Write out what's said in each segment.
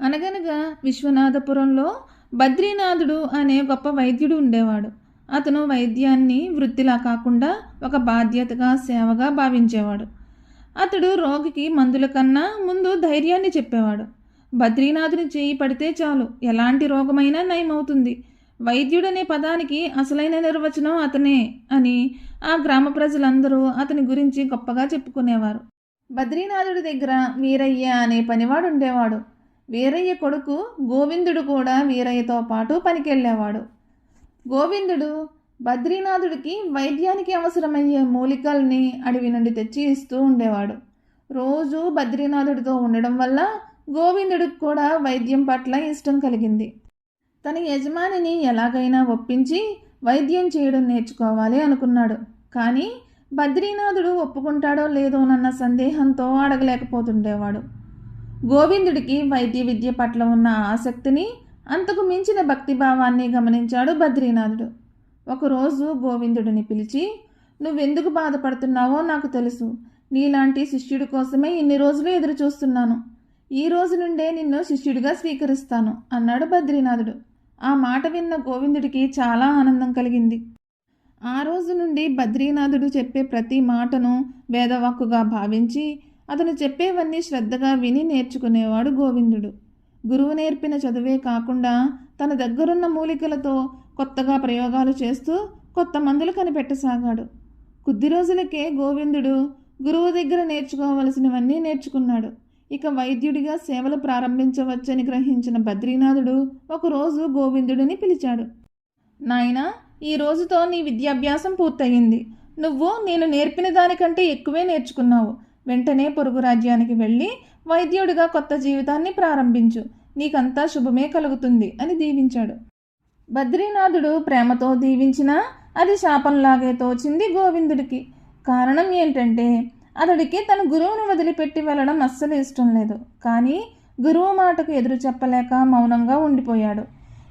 అనగనగా విశ్వనాథపురంలో బద్రీనాథుడు అనే గొప్ప వైద్యుడు ఉండేవాడు. అతను వైద్యాన్ని వృత్తిలా కాకుండా ఒక బాధ్యతగా సేవగా భావించేవాడు. అతడు రోగికి మందుల కన్నా ముందు ధైర్యాన్ని చెప్పేవాడు. బద్రీనాథుని చేయి పడితే చాలు ఎలాంటి రోగమైనా నయమవుతుంది. వైద్యుడనే పదానికి అసలైన నిర్వచనం అతనే అని ఆ గ్రామ ప్రజలందరూ అతని గురించి గొప్పగా చెప్పుకునేవారు. బద్రీనాథుడి దగ్గర వీరయ్య అనే పనివాడు ఉండేవాడు. వీరయ్య కొడుకు గోవిందుడు కూడా వీరయ్యతో పాటు పనికెళ్ళేవాడు. గోవిందుడు బద్రీనాథుడికి వైద్యానికి అవసరమయ్యే మూలికల్ని అడవి నుండి తెచ్చి ఇస్తూ ఉండేవాడు. రోజు బద్రీనాథుడితో ఉండడం వల్ల గోవిందుడికి కూడా వైద్యం పట్ల ఇష్టం కలిగింది. తన యజమానిని ఎలాగైనా ఒప్పించి వైద్యం చేయడం నేర్చుకోవాలి అనుకున్నాడు. కానీ బద్రీనాథుడు ఒప్పుకుంటాడో లేదోనన్న సందేహంతో అడగలేకపోతుండేవాడు. గోవిందుడికి వైద్య విద్య పట్ల ఉన్న ఆసక్తిని అంతకు మించిన భక్తిభావాన్ని గమనించాడు బద్రీనాథుడు. ఒకరోజు గోవిందుడిని పిలిచి నువ్వెందుకు బాధపడుతున్నావో నాకు తెలుసు. నీలాంటి శిష్యుడి కోసమే ఇన్ని రోజులు ఎదురు చూస్తున్నాను ఈ రోజు నుండే నిన్ను శిష్యుడిగా స్వీకరిస్తాను అన్నాడు బద్రీనాథుడు. ఆ మాట విన్న గోవిందుడికి చాలా ఆనందం కలిగింది. ఆ రోజు నుండి బద్రీనాథుడు చెప్పే ప్రతి మాటను వేదవాక్కుగా భావించి అతను చెప్పేవన్నీ శ్రద్ధగా విని నేర్చుకునేవాడు గోవిందుడు. గురువు నేర్పిన చదువే కాకుండా తన దగ్గరున్న మూలికలతో కొత్తగా ప్రయోగాలు చేస్తూ కొత్త మందులు కనిపెట్టసాగాడు. కొద్ది రోజులకే గోవిందుడు గురువు దగ్గర నేర్చుకోవలసినవన్నీ నేర్చుకున్నాడు. ఇక వైద్యుడిగా సేవలు ప్రారంభించవచ్చని గ్రహించిన బద్రీనాథుడు ఒకరోజు గోవిందుడిని పిలిచాడు. నాయనా ఈ రోజుతో నీ విద్యాభ్యాసం పూర్తయింది. నువ్వు నేను నేర్పిన దానికంటే ఎక్కువే నేర్చుకున్నావు. వెంటనే పొరుగు రాజ్యానికి వెళ్ళి వైద్యుడిగా కొత్త జీవితాన్ని ప్రారంభించు. నీకంతా శుభమే కలుగుతుంది అని దీవించాడు. బద్రీనాథుడు ప్రేమతో దీవించినా అది శాపంలాగే తోచింది గోవిందుడికి. కారణం ఏంటంటే అతడికి తన గురువుని వదిలిపెట్టి వెళ్ళడం అస్సలు ఇష్టం లేదు. కానీ గురువు మాటకు ఎదురు చెప్పలేక మౌనంగా ఉండిపోయాడు.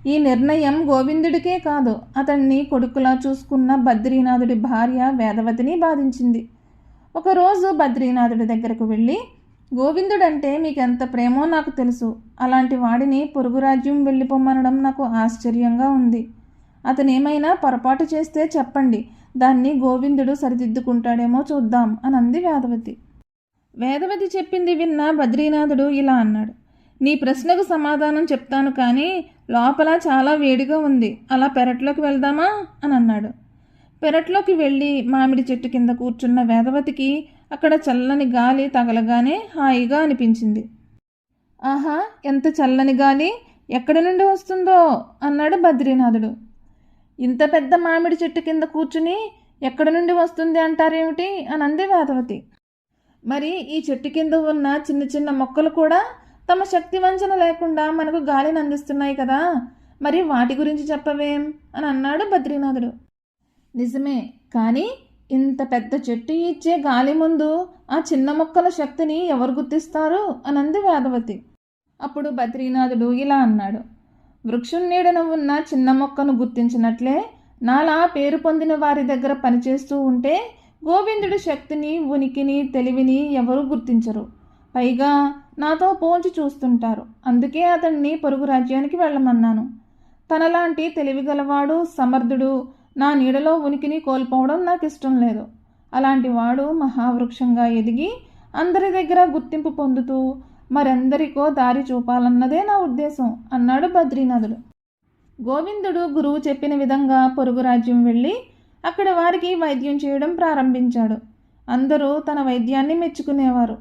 ఈ నిర్ణయం గోవిందుడికే కాదు అతన్ని కొడుకులా చూసుకున్న బద్రీనాథుడి భార్య వేదవతిని బాధించింది. ఒకరోజు బద్రీనాథుడి దగ్గరకు వెళ్ళి గోవిందుడంటే మీకు ఎంత ప్రేమో నాకు తెలుసు. అలాంటి వాడిని పొరుగు రాజ్యం వెళ్ళిపోమ్మనడం నాకు ఆశ్చర్యంగా ఉంది. అతనేమైనా పొరపాటు చేస్తే చెప్పండి. దాన్ని గోవిందుడు సరిదిద్దుకుంటాడేమో చూద్దాం అని అంది వేదవతి. వేదవతి చెప్పింది విన్న బద్రీనాథుడు ఇలా అన్నాడు. నీ ప్రశ్నకు సమాధానం చెప్తాను కానీ లోపల చాలా వేడిగా ఉంది. అలా పెరట్లోకి వెళ్దామా? అని అన్నాడు. పెరట్లోకి వెళ్ళి మామిడి చెట్టు కింద కూర్చున్న వేదవతికి అక్కడ చల్లని గాలి తగలగానే హాయిగా అనిపించింది. ఆహా ఎంత చల్లని గాలి? ఎక్కడి నుండి వస్తుందో? అన్నాడు బద్రీనాథుడు. ఇంత పెద్ద మామిడి చెట్టు కింద కూర్చుని ఎక్కడి నుండి వస్తుంది అంటారేమిటి? అని అంది వేదవతి. మరి ఈ చెట్టు కింద ఉన్న చిన్న చిన్న మొక్కలు కూడా తమ శక్తి వంచన లేకుండా మనకు గాలిని అందిస్తున్నాయి కదా. మరి వాటి గురించి చెప్పవేం? అని అన్నాడు బద్రీనాథుడు. నిజమే. కానీ ఇంత పెద్ద చెట్టు ఇచ్చే గాలి ముందు ఆ చిన్న మొక్కల శక్తిని ఎవరు గుర్తిస్తారు? అనంది వేదవతి. అప్పుడు బద్రీనాథుడు ఇలా అన్నాడు. వృక్షం నీడన ఉన్న చిన్న మొక్కను గుర్తించినట్లే నాలా పేరు పొందిన వారి దగ్గర పనిచేస్తూ ఉంటే గోవిందుడి శక్తిని ఉనికిని తెలివిని ఎవరు గుర్తించరు. పైగా నాతో పోంచి చూస్తుంటారు. అందుకే అతన్ని పొరుగు రాజ్యానికి వెళ్ళమన్నాను. తనలాంటి తెలివిగలవాడు సమర్థుడు నా నీడలో ఉనికిని కోల్పోవడం నాకు ఇష్టం లేదు. అలాంటి వాడు మహావృక్షంగా ఎదిగి అందరి దగ్గర గుర్తింపు పొందుతూ మరెందరికో దారి చూపాలన్నదే నా ఉద్దేశం అన్నాడు బద్రీనాథుడు. గోవిందుడు గురువు చెప్పిన విధంగా పొరుగు రాజ్యం వెళ్ళి అక్కడ వారికి వైద్యం చేయడం ప్రారంభించాడు. అందరూ తన వైద్యాన్ని మెచ్చుకునేవారు.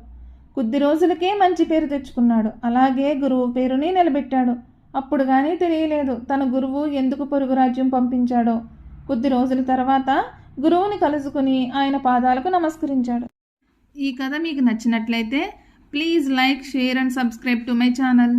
కొద్ది రోజులకే మంచి పేరు తెచ్చుకున్నాడు. అలాగే గురువు పేరుని నిలబెట్టాడు. అప్పుడు కానీ తెలియలేదు తన గురువు ఎందుకు పొరుగు రాజ్యం పంపించాడో. కొద్ది రోజుల తర్వాత గురువుని కలుసుకుని ఆయన పాదాలకు నమస్కరించాడు. ఈ కథ మీకు నచ్చినట్లయితే please like share and subscribe to my channel.